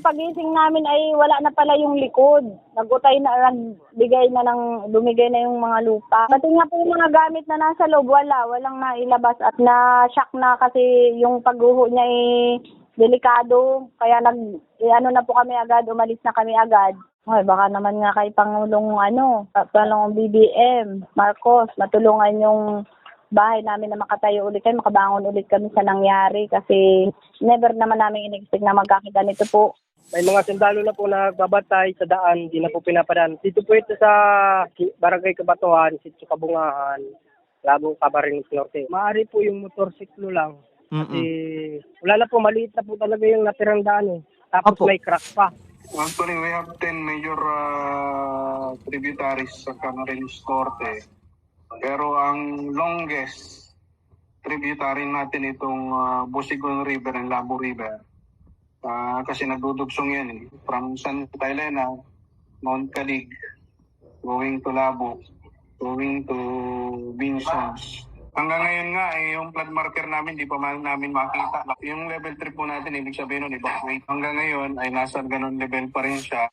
Pagising namin ay wala na pala yung likod. Nagutay na, nagbigay na ng, lumigay na yung mga lupa. Pati nga po yung mga gamit na nasa loob, wala. Walang nailabas at na-shock na kasi yung pagguho niya ay delikado. Kaya nag, eh, ano na po kami agad, umalis na kami agad. Ay, baka naman nga kay Pangulong ano, Pangulong BBM, Marcos, matulungan yung bahay namin na makatayo ulit kami, makabangon ulit kami sa nangyari kasi never naman namin in-expect na magkakaganito po. May mga sundalo na po na nagbabantay sa daan, di na po pinapadaan. Dito po ito sa Barangay Kabatuan, Sitio Kabungahan, Labo, Camarines Norte. Maaari po yung motorsiklo lang. Kasi wala na po, maliit na po talaga yung natirang daan eh. Tapos Opo. may crack pa. Actually, we have 10 major uh, tributaries sa Camarines Norte. Pero ang longest tributary natin itong uh, Busigon River and Labo River. Ah, kasi nagdudugsong yan eh. From Santa Elena, Mount Calig, going to Labo, going to Vinsons. Hanggang ngayon nga, eh, yung flood marker namin, di pa man namin makita. Yung level 3 po natin, ibig sabihin nun, evacuate. Hanggang ngayon, ay nasa ganun level pa rin siya.